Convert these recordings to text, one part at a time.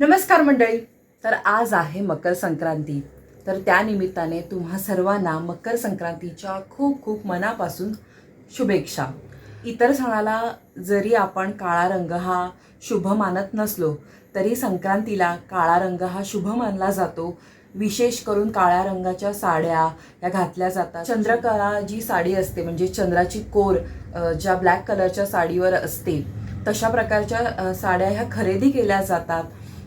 नमस्कार मंडळी. तर आज आहे मकर संक्रांती. तर त्यानिमित्ताने तुम्हा सर्वांना मकर संक्रांतीच्या खूप खूप मनापासून शुभेच्छा. इतर सणाला जरी आपण काळा रंग हा शुभ मानत नसलो तरी संक्रांतीला काळा रंग हा शुभ मानला जातो. विशेष करून काळ्या रंगाच्या साड्या या घातल्या जातात. चंद्रकला जी साडी असते म्हणजे चंद्राची कोर ज्या ब्लॅक कलरच्या साडीवर असते तशा प्रकारच्या साड्या ह्या खरेदी केल्या जातात.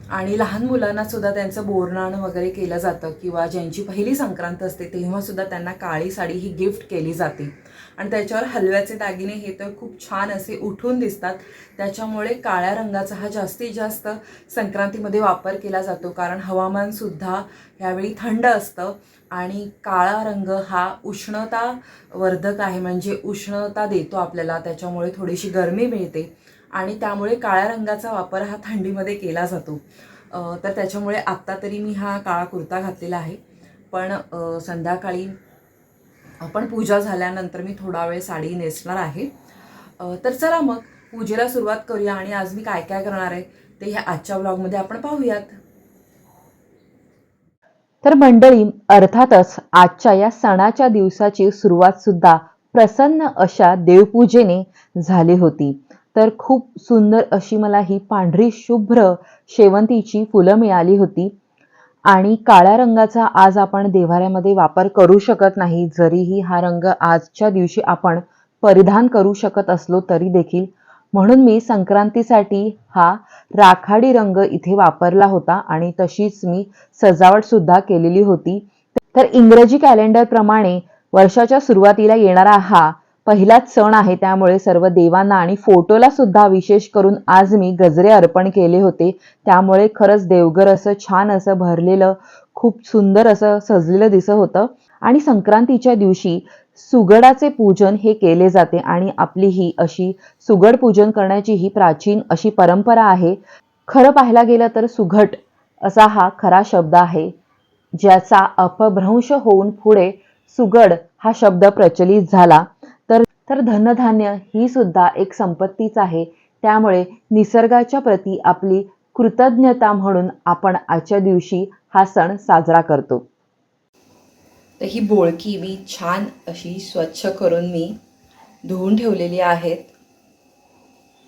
आणि लहान मुलांना सुद्धा त्यांचं बोरनाण वगैरे केलं जातं किंवा ज्यांची पहिली संक्रांत असते तेव्हा सुद्धा त्यांना काळी साडी ही गिफ्ट केली जाते. आणि त्याच्यावर हलव्याचे दागिने हे तर खूप छान असे उठून दिसतात. त्याच्यामुळे काळ्या रंगाचा हा जास्तीत जास्त संक्रांतीमध्ये वापर केला जातो. कारण हवामानसुद्धा ह्यावेळी थंड असतं आणि काळा रंग हा उष्णता वर्धक आहे. म्हणजे उष्णता देतो आपल्याला त्याच्यामुळे थोडीशी गरमी मिळते. आणि त्यामुळे काळ्या रंगाचा वापर हा थंडीमध्ये केला जातो. तर त्याच्यामुळे आत्ता तरी मी हा काळा कुर्ता घातलेला आहे. पण संध्याकाळी आपण पूजा झाल्यानंतर मी थोडा वेळ साडी नेसणार आहे. तर चला मग पूजेला सुरुवात करूया आणि आज मी काय काय करणार आहे ते ह्या आजच्या ब्लॉगमध्ये आपण पाहूयात. तर मंडळी अर्थातच आजच्या या सणाच्या दिवसाची सुरुवात सुद्धा प्रसन्न अशा देवपूजेने झाली होती. तर खूप सुंदर अशी मला ही पांढरी शुभ्र शेवंतीची फुलं मिळाली होती. आणि काळ्या रंगाचा आज आपण देवाऱ्यामध्ये वापर करू शकत नाही जरीही हा रंग आजच्या दिवशी आपण परिधान करू शकत असलो तरी देखील. म्हणून मी संक्रांतीसाठी हा राखाडी रंग इथे वापरला होता आणि तशीच मी सजावट सुद्धा केलेली होती. तर इंग्रजी कॅलेंडरप्रमाणे वर्षाच्या सुरुवातीला येणारा हा पहिलाच सण आहे त्यामुळे सर्व देवांना आणि फोटोला सुद्धा विशेष करून आज मी गजरे अर्पण केले होते. त्यामुळे खरंच देवघर असं छान असं भरलेलं खूप सुंदर असं सजलेलं दिसत होतं. आणि संक्रांतीच्या दिवशी सुगडाचे पूजन हे केले जाते आणि आपली ही अशी सुगड पूजन करण्याची ही प्राचीन अशी परंपरा आहे. खरं पाहायला गेलं तर सुघट असा हा खरा शब्द आहे ज्याचा अपभ्रंश होऊन पुढे सुगड हा शब्द प्रचलित झाला. तर धनधान्य ही सुद्धा एक संपत्तीच आहे. त्यामुळे निसर्गाच्या प्रती आपली कृतज्ञता म्हणून आपण आजच्या दिवशी हा सण साजरा करतो. तर ही बोळकी मी छान अशी स्वच्छ करून मी धुवून ठेवलेली आहेत.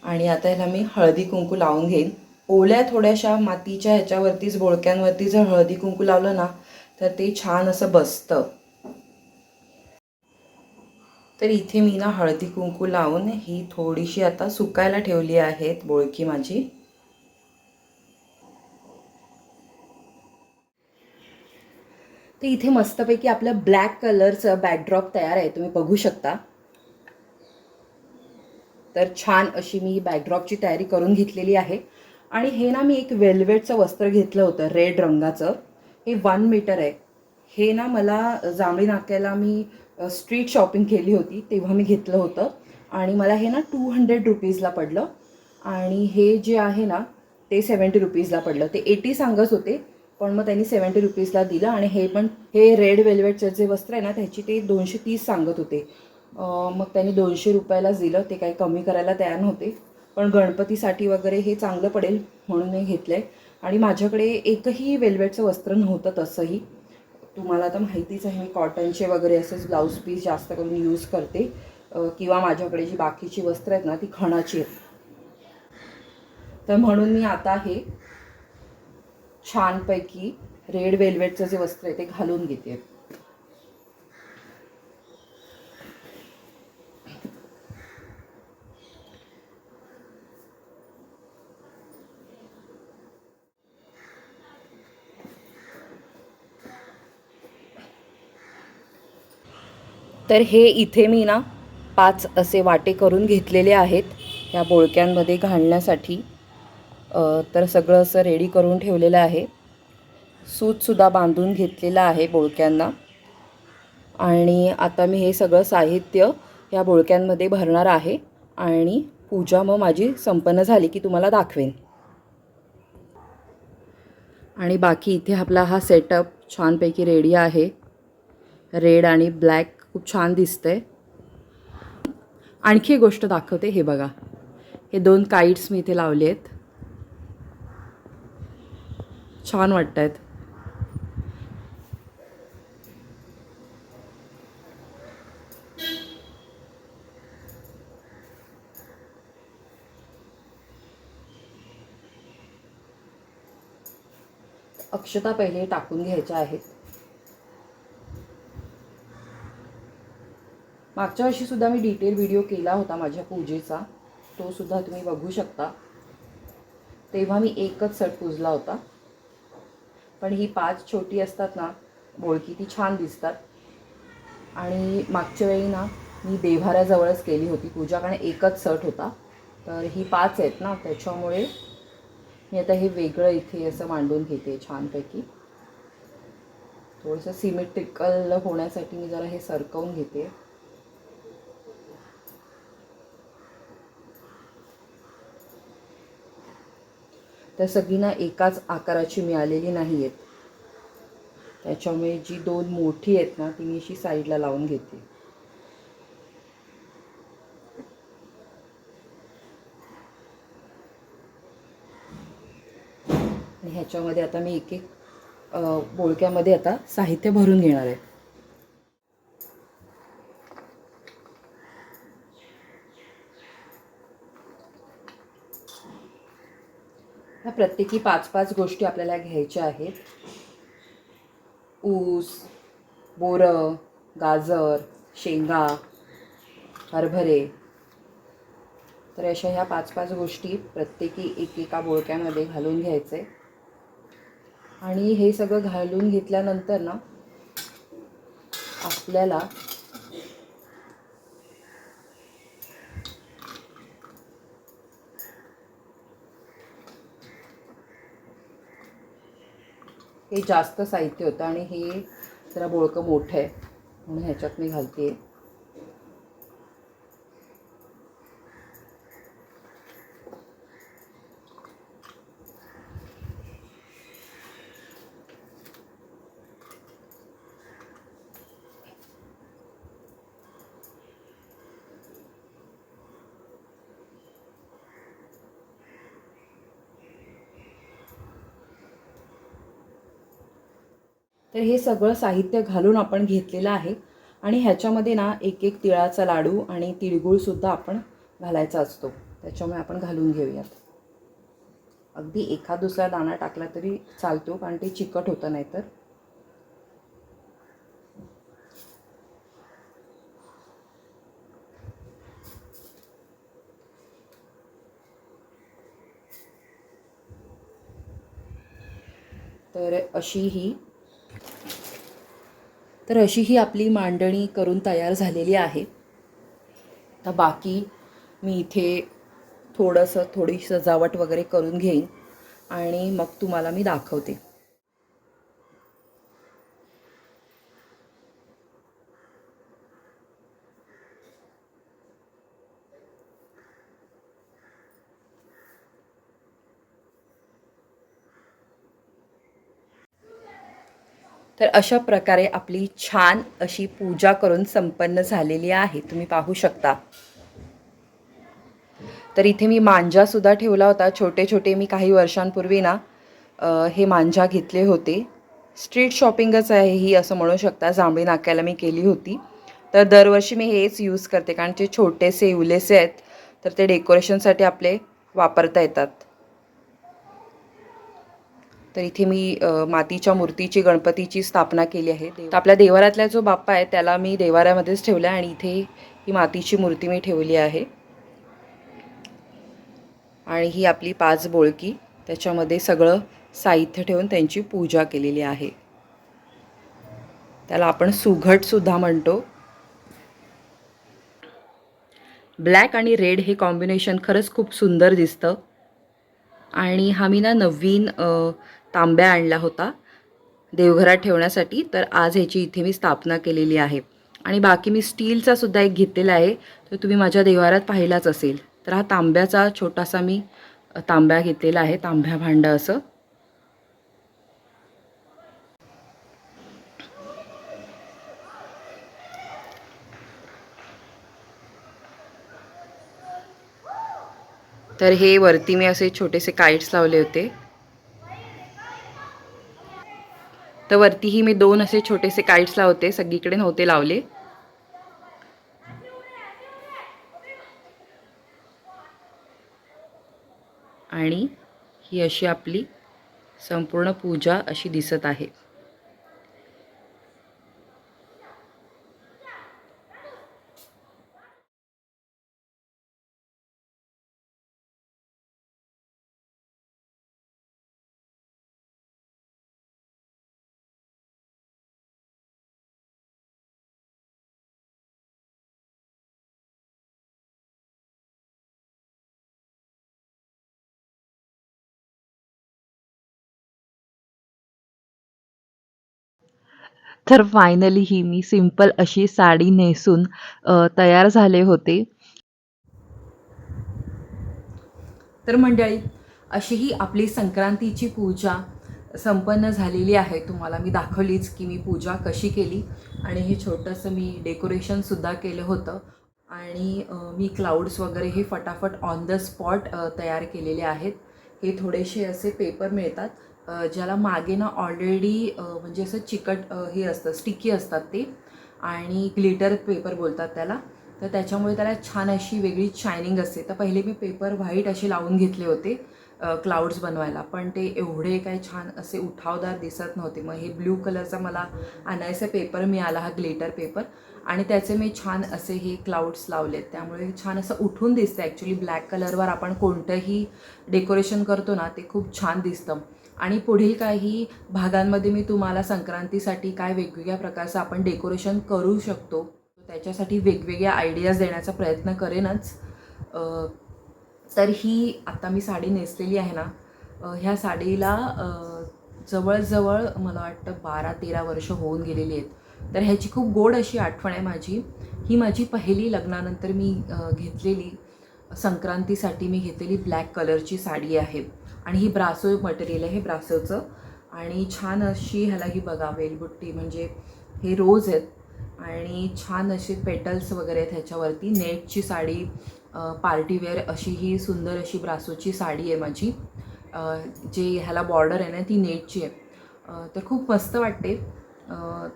आणि आता ह्याला मी हळदी कुंकू लावून घेईन. ओल्या थोड्याशा मातीच्या ह्याच्यावरतीच बोळक्यांवरती जर हळदी कुंकू लावलं ना तर ते छान असं बसतं. तर इथे मी ना हळदी कुंकू लावून ही थोडीशी आता सुकायला ठेवली आहेत बोळकी माझी. तर इथे मस्तपैकी आपलं ब्लॅक कलरचं बॅकड्रॉप तयार आहे तुम्ही बघू शकता. तर छान अशी मी बॅकड्रॉपची तयारी करून घेतलेली आहे. आणि हे ना मी एक वेल्वेटचं वस्त्र घेतलं होतं रेड रंगाचं. हे वन मीटर आहे. हे ना मला जांभळी नाक्याला मी स्ट्रीट शॉपिंग केली होती तेव्हा मी घेतलं होतं. आणि मला हे ना टू हंड्रेड रुपीजला पडलं. आणि हे जे आहे ना ते सेवन्टी रुपीजला पडलं. ते एटी सांगत होते पण मग त्यांनी सेवन्टी रुपीजला दिलं आणि हे पण हे रेड वेल्वेटचं जे वस्त्र आहे ना त्याची ते दोनशे तीस सांगत होते. मग त्यांनी दोनशे रुपयालाच दिलं ते काही कमी करायला तयार नव्हते. पण गणपतीसाठी वगैरे हे चांगलं पडेल म्हणून मी घेतलं आहे आणि माझ्याकडे एकही वेल्वेटचं वस्त्र नव्हतं तसंही. तुम्हाला तर माहितीच आहे मी कॉटनचे वगैरे असेच ब्लाऊज पीस जास्त करून यूज करते. किंवा माझ्याकडे जी बाकीची वस्त्र आहेत ना ती खणाची आहेत. तर म्हणून मी आता हे छानपैकी रेड वेल्वेटचं जे वस्त्र आहे ते घालून घेते. तर हे इथे मी ना पाच असे वाटे करून घेतलेले आहेत या बोळक्यांमध्ये घालण्यासाठी. तर सगळं असं रेडी करून ठेवलेलं आहे. सूतसुद्धा बांधून घेतलेलं आहे बोळक्यांना. आणि आता मी हे सगळं साहित्य या बोळक्यांमध्ये भरणार आहे आणि पूजा मग माझी संपन्न झाली की तुम्हाला दाखवेन. आणि बाकी इथे आपला हा सेटअप छानपैकी रेडी आहे. रेड आणि ब्लॅक खूप छान दिसतंय. आणखी एक गोष्ट दाखवते हे बघा. हे दोन काईट्स मी इथे लावले आहेत. छान वाटत आहेत अक्षता पहिले टाकून घ्यायच्या आहेत. मागच्या वर्षीसुद्धा मी डिटेल व्हिडिओ केला होता माझ्या पूजेचा. तोसुद्धा तुम्ही बघू शकता. तेव्हा मी एकच सट पूजला होता. पण ही पाच छोटी असतात ना बोळकी ती छान दिसतात. आणि मागच्या वेळी ना मी देव्हाऱ्याजवळच केली होती पूजा कारण एकच सट होता. तर ही पाच आहेत ना त्याच्यामुळे मी आता हे वेगळं इथे असं मांडून घेते छानपैकी. थोडंसं सिमेट्रिकल होण्यासाठी मी जरा हे सरकवून घेते. तर सगळींना एकाच आकाराची मिळालेली नाही आहेत त्याच्यामुळे जी दोन मोठी आहेत ना ती मी अशी साईडला लावून घेते. ह्याच्यामध्ये आता मी एक एक बोळक्यामध्ये आता साहित्य भरून घेणार आहे. प्रत्येकी पाच पाच गोष्टी आपल्याला घ्यायच्या आहेत. ऊस बोरं गाजर शेंगा हरभरे. तर अशा ह्या पाच पाच गोष्टी प्रत्येकी एकेका बोळक्यामध्ये घालून घ्यायचे. आणि हे सगळं घालून घेतल्यानंतर ना आपल्याला हे जास्त साहित्य होतं आणि हे जरा बोळकं मोठं आहे म्हणून ह्याच्यात मी घालते. तर हे सगळं साहित्य घालून आपण घेतलेलं आहे. आणि ह्याच्यामध्ये ना एक एक तिळाचा लाडू आणि तिळगुळसुद्धा आपण घालायचा असतो. त्याच्यामुळे आपण घालून घेऊयात. अगदी एखाद दुसरा दाणा टाकला तरी चालतो कारण ते चिकट होतं नाहीतर. तर अशी ही तर अशी ही आपली मांडणी करून तयार झालेली आहे. तर बाकी मी इथे थोडंसं थोडी सजावट वगैरे करून घेईन आणि मग तुम्हाला मी दाखवते. तर अशा प्रकारे आपली छान अशी पूजा करून संपन्न झालेली आहे. तुम्ही पाहू शकता. तर इथे मी मांजासुद्धा ठेवला होता. छोटे छोटे मी काही वर्षांपूर्वी ना हे मांजा घेतले होते. स्ट्रीट शॉपिंगच आहे ही असं म्हणू शकता. जांभळी नाक्याला मी केली होती. तर दरवर्षी मी हेच यूज करते. कारण ते छोटेसे उलेसे आहेत. तर ते डेकोरेशनसाठी आपले वापरता येतात. तर इथे मी मातीच्या मूर्तीची गणपतीची स्थापना केली आहे. तर आपल्या देवारातला जो बाप्पा आहे त्याला मी देवाऱ्यामध्येच ठेवला आहे आणि इथे ही मातीची मूर्ती मी ठेवली आहे. आणि ही आपली पाच बोळकी त्याच्यामध्ये सगळं साहित्य ठेवून त्यांची पूजा केलेली आहे. त्याला आपण सुघटसुद्धा म्हणतो. ब्लॅक आणि रेड हे कॉम्बिनेशन खरंच खूप सुंदर दिसतं. आणि हा मी ना नवीन तांब्या आणला होता. देवघरात ठेवण्यासाठी तर आज ह्याची इथे मी स्थापना केलेली आहे. आणि बाकी मी स्टीलचा सुद्धा एक घेतलेला आहे. तो तुम्ही माझ्या देवारात पाहिलाच असेल. तर हा तांब्याचा छोटासा मी तांब्या घेतलेला आहे. तांब्या भांडं असं. तर हे वरती मी असे छोटेसे काईट्स लावले होते. तर वरतीही मी दोन असे छोटेसे काइट्स लावते सगळीकडे नव्हते लावले. आणि ही अशी आपली संपूर्ण पूजा अशी दिसत आहे. तर फायनली ही मी सिंपल अशी साडी नेसून तयार झाले होते. तर मंडळी अशी ही आपली संक्रांतीची पूजा संपन्न झालेली आहे. तुम्हाला मी दाखवलीच की मी पूजा कशी केली आणि हे छोटंसं मी डेकोरेशनसुद्धा केलं होतं. आणि मी क्लाउड्स वगैरे हे फटाफट ऑन द स्पॉट तयार केलेले आहेत. हे थोडेसे असे पेपर मिळतात. ज्याला मागे ना ऑलरेडी म्हणजे असं चिकट हे असतं स्टिकी असतात ते. आणि ग्लिटर पेपर बोलतात त्याला. तर त्याच्यामुळे त्याला छान अशी वेगळी शायनिंग असते. तर पहिले मी पेपर व्हाईट असे लावून घेतले होते क्लाउड्स बनवायला. पण ते एवढे काय छान असे उठावदार दिसत नव्हते. मग हे ब्ल्यू कलरचा मला आणायचा पेपर मिळाला हा ग्लिटर पेपर आणि त्याचे मी छान असे हे क्लाउड्स लावलेत. त्यामुळे छान असं उठून दिसतं ॲक्च्युली ब्लॅक कलरवर आपण कोणतंही डेकोरेशन करतो ना ते खूप छान दिसतं. आणि पुढील काही भागांमध्ये मी तुम्हाला संक्रांतीसाठी काय वेगवेगळ्या प्रकारचं आपण डेकोरेशन करू शकतो त्याच्यासाठी वेगवेगळ्या आयडियाज देण्याचा प्रयत्न करेनच. तर ही आता मी साडी नेसलेली आहे ना ह्या साडीला जवळजवळ मला वाटतं बारा तेरा वर्ष होऊन गेलेली आहेत. तर ह्याची खूप गोड अशी आठवण आहे माझी. ही माझी पहिली लग्नानंतर मी घेतलेली संक्रांतीसाठी मी घेतलेली ब्लॅक कलरची साडी आहे. आणि ही ब्रासो मटेरियल आहे हे ब्रासोचं. आणि छान अशी ह्याला ही बघा वेलबुट्टी म्हणजे हे रोज आहेत. आणि छान असे पेटल्स वगैरे आहेत ह्याच्यावरती. नेटची साडी पार्टीवेअर अशी ही सुंदर अशी ब्रासोची साडी आहे माझी. जे ह्याला बॉर्डर आहे ना ती नेटची आहे. तर खूप मस्त वाटते.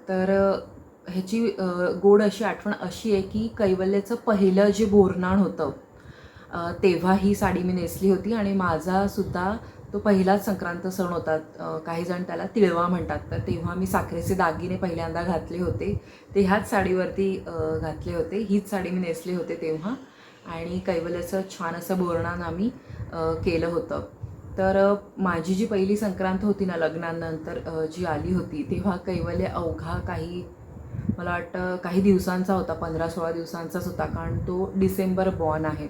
तर ह्याची गोड अशी आठवण अशी आहे की कैवल्याचं पहिलं जे बोरनाण होतं तेव्हा ही साडी मी नेसली होती आणि माझासुद्धा तो पहिलाच संक्रांत सण होता. काही जण त्याला तिळवा म्हणतात. तर तेव्हा मी साखरेचे दागिने पहिल्यांदा घातले होते. ते ह्याच साडीवरती घातले होते. हीच साडी मी नेसले होते तेव्हा. आणि कैवल्याचं छान असं बोरणान आम्ही केलं होतं. तर माझी जी पहिली संक्रांत होती ना लग्नानंतर जी आली होती तेव्हा कैवल्य अवघा काही मला वाटतं काही दिवसांचा होता. पंधरा सोळा दिवसांचाच होता. कारण तो डिसेंबर बॉर्न आहे.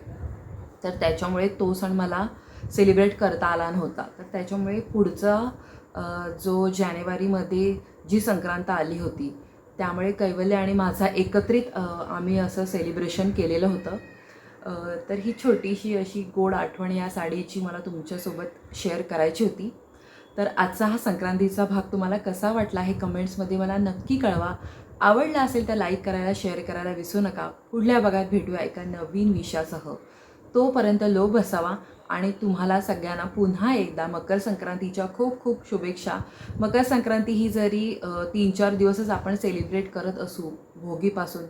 तर त्याच्यामुळे तो सण मला सेलिब्रेट करता आला नव्हता. तर त्याच्यामुळे पुढचा जो जानेवारीमध्ये जी संक्रांत आली होती त्यामुळे कैवल्य आणि माझा एकत्रित आम्ही असं सेलिब्रेशन केलेलं होतं. तर ही छोटीशी अशी गोड आठवण या साडीची मला तुमच्यासोबत शेअर करायची होती. तर आजचा हा संक्रांतीचा भाग तुम्हाला कसा वाटला हे कमेंट्समध्ये मला नक्की कळवा. आवडला असेल तर लाईक करायला शेअर करायला विसरू नका. पुढल्या भागात भेटूया एका नवीन विषयासह. तोपर्यंत लोभ असावा आणि तुम्हाला सगळ्यांना पुन्हा एकदा मकर संक्रांतीच्या खूप खूप शुभेच्छा. मकर संक्रांती ही जरी तीन चार दिवसच आपण सेलिब्रेट करत असू भोगीपासून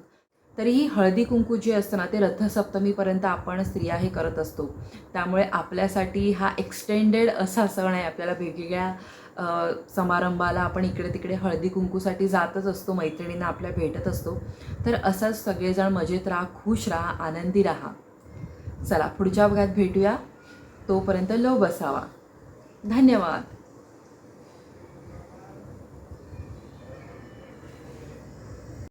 तरीही हळदी कुंकू जे असतं ना ते रथसप्तमीपर्यंत आपण स्त्रिया हे करत असतो. त्यामुळे आपल्यासाठी हा एक्सटेंडेड असा सण आहे. आपल्याला वेगवेगळ्या समारंभाला आपण इकडे तिकडे हळदी कुंकूसाठी जातच असतो मैत्रिणींना आपल्या भेटत असतो. तर असंच सगळेजण मजेत राहा खुश राहा आनंदी राहा. चला पुढच्या भागात भेटूया. तोपर्यंत लव बसावा. धन्यवाद.